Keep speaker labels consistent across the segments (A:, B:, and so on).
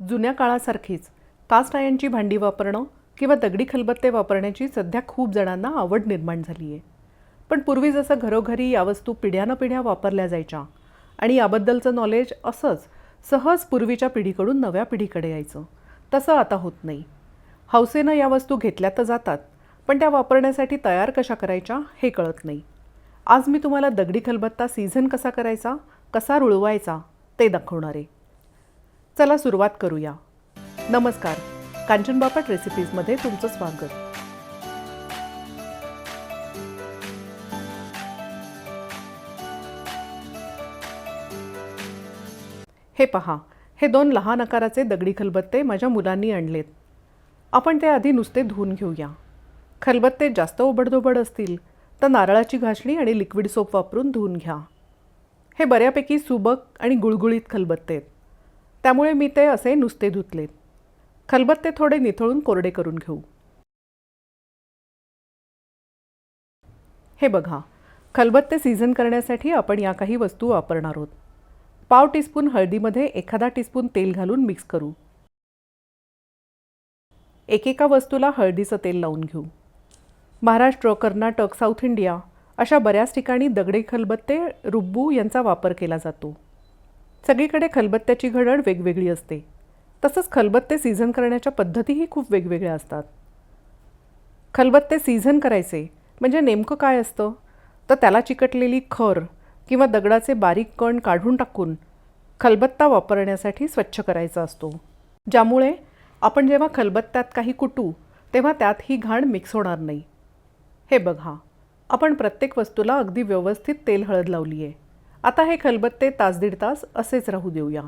A: जुन्या काळासारखीच. कास्ट आयनची भांडी वापरणं किंवा दगडी खलबत्ते वापरण्याची सध्या खूप जणांना आवड निर्माण झाली आहे पण पूर्वी जसं घरोघरी या वस्तू पिढ्यानं पिढ्या वापरल्या जायच्या आणि याबद्दलचं नॉलेज असंच सहज पूर्वीच्या पिढीकडून नव्या पिढीकडे यायचं तसं आता होत नाही. हौसेनं या वस्तू घेतल्या तर जातात पण त्या वापरण्यासाठी तयार कशा करायच्या हे कळत नाही. आज मी तुम्हाला दगडी खलबत्ता सीझन कसा करायचा कसा रुळवायचा ते दाखवणार आहे. चला सुरुवात करूया. नमस्कार. कांचन बापट रेसिपीजमध्ये तुमचं स्वागत. हे पहा हे दोन लहान आकाराचे दगडी खलबत्ते माझ्या मुलांनी आणलेत. आपण ते आधी नुसते धुवून घेऊया. खलबत्ते जास्त ओबडधोबड असतील तर नारळाची घासणी आणि लिक्विड सोप वापरून धुवून घ्या. हे बऱ्यापैकी सुबक आणि गुळगुळीत खलबत्ते आहेत. त्यामुळे मी ते असे नुसते धुतलेत खलबत्ते थोडे निथळून कोरडे करून घेऊ. हे बघा खलबत्ते सीझन करण्यासाठी आपण या काही वस्तू वापरणार आहोत. पाव टीस्पून हळदीमध्ये एखादा टीस्पून तेल घालून मिक्स करू. एकेका वस्तूला हळदीचं तेल लावून घेऊ. महाराष्ट्र कर्नाटक साऊथ इंडिया अशा बऱ्याच ठिकाणी दगडे खलबत्ते रुब्बू यांचा वापर केला जातो. सगळीकडे खलबत्त्याची घडण वेगवेगळी असते. तसंच खलबत्ते सीझन करण्याच्या पद्धतीही खूप वेगवेगळ्या असतात. खलबत्ते सीझन करायचे म्हणजे नेमकं काय असतं? तर त्याला चिकटलेली खर किंवा दगडाचे बारीक कण काढून टाकून खलबत्ता वापरण्यासाठी स्वच्छ करायचा असतो. ज्यामुळे आपण जेव्हा खलबत्त्यात काही कुटू तेव्हा त्यात ही घाण मिक्स होणार नाही. हे बघा आपण प्रत्येक वस्तूला अगदी व्यवस्थित तेल हळद लावली आहे आता हे खलबत्ते तास दीड तास असेच राहू देऊया.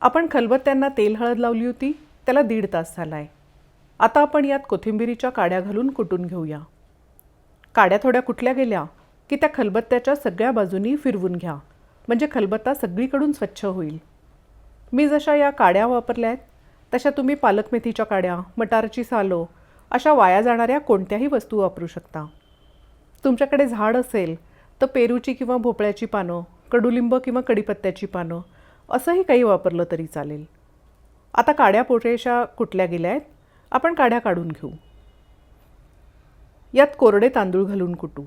A: आपण खलबत्त्यांना तेल हळद लावली होती त्याला दीड तास झाला आहे आता आपण यात कोथिंबिरीच्या काड्या घालून कुटून घेऊया. काड्या थोड्या कुठल्या गेल्या की त्या खलबत्त्याच्या सगळ्या बाजूनी फिरवून घ्या म्हणजे खलबत्ता सगळीकडून स्वच्छ होईल. मी जशा या काड्या वापरल्या आहेत तशा तुम्ही पालक मेथीच्या काड्या मटारची सालो अशा वाया जाणाऱ्या कोणत्याही वस्तू वापरू शकता. तुमच्याकडे झाड असेल तर पेरूची किंवा भोपळ्याची पानं कडुलिंब किंवा कडीपत्त्याची पानं असंही काही वापरलं तरी चालेल. आता काड्या पोटेशा कुटल्या गेल्या आहेत? आपण काड्या काढून घेऊ. यात कोरडे तांदूळ घालून कुटू.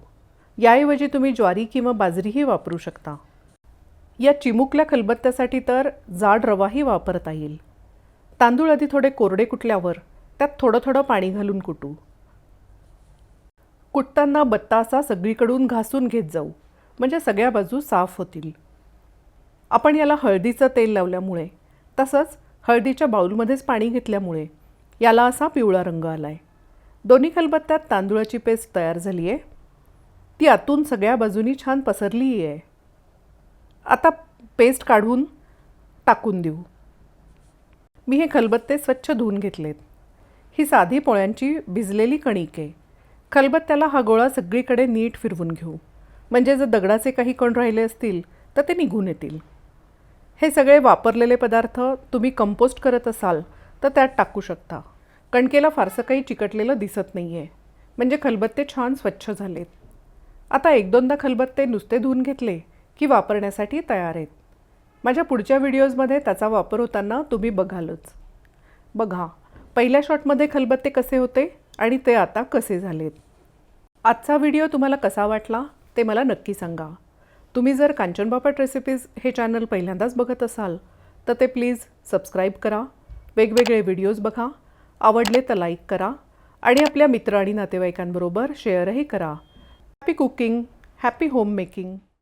A: याऐवजी तुम्ही ज्वारी किंवा बाजरीही वापरू शकता. या चिमुकल्या खलबत्त्यासाठी तर जाड रवाही वापरता येईल. तांदूळ आधी थोडे कोरडे कुटल्यावर त्यात थोडं थोडं पाणी घालून कुटू. कुटताना बत्ता असा सगळीकडून घासून घेत जाऊ. म्हणजे सगळ्या बाजू साफ होतील. आपण याला हळदीचं तेल लावल्यामुळे तसंच हळदीच्या बाऊलमध्येच पाणी घेतल्यामुळे याला असा पिवळा रंग आला आहे दोन्ही खलबत्त्यात तांदूळाची पेस्ट तयार झाली आहे ती आतून सगळ्या बाजूनी छान पसरली आहे आता पेस्ट काढून टाकून देऊ. मी हे खलबत्ते स्वच्छ धुवून घेतलेत. ही साधी पोळ्यांची भिजलेली कणिक आहे. खलबत्त्याला हा गोळा सगळीकडे नीट फिरवून घेऊ. म्हणजे जर दगडाचे काही कण राहिले असतील तर ते निघून येतील. हे सगळे वापरलेले पदार्थ तुम्ही कंपोस्ट करत असाल तर त्यात टाकू शकता. कणकेला फारसं काही चिकटलेलं दिसत नाही आहे म्हणजे खलबत्ते छान स्वच्छ झालेत. आता एक दोनदा खलबत्ते नुसते धुवून घेतले की वापरण्यासाठी तयार आहेत. माझ्या पुढच्या व्हिडिओजमध्ये त्याचा वापर होताना तुम्ही बघालच. बघा पहिल्या शॉटमध्ये खलबत्ते कसे होते? आणि ते आता कसे झालेत? आजचा व्हिडिओ तुम्हाला कसा वाटला ते मला नक्की सांगा. तुम्ही जर कांचनबापट रेसिपीज हे चॅनल पहिल्यांदाच बघत असाल तर ते प्लीज सबस्क्राईब करा. वेगवेगळे व्हिडिओज बघा. आवडले तर लाईक करा आणि आपल्या मित्र आणि नातेवाईकांबरोबर शेअरही करा. Happy cooking happy home making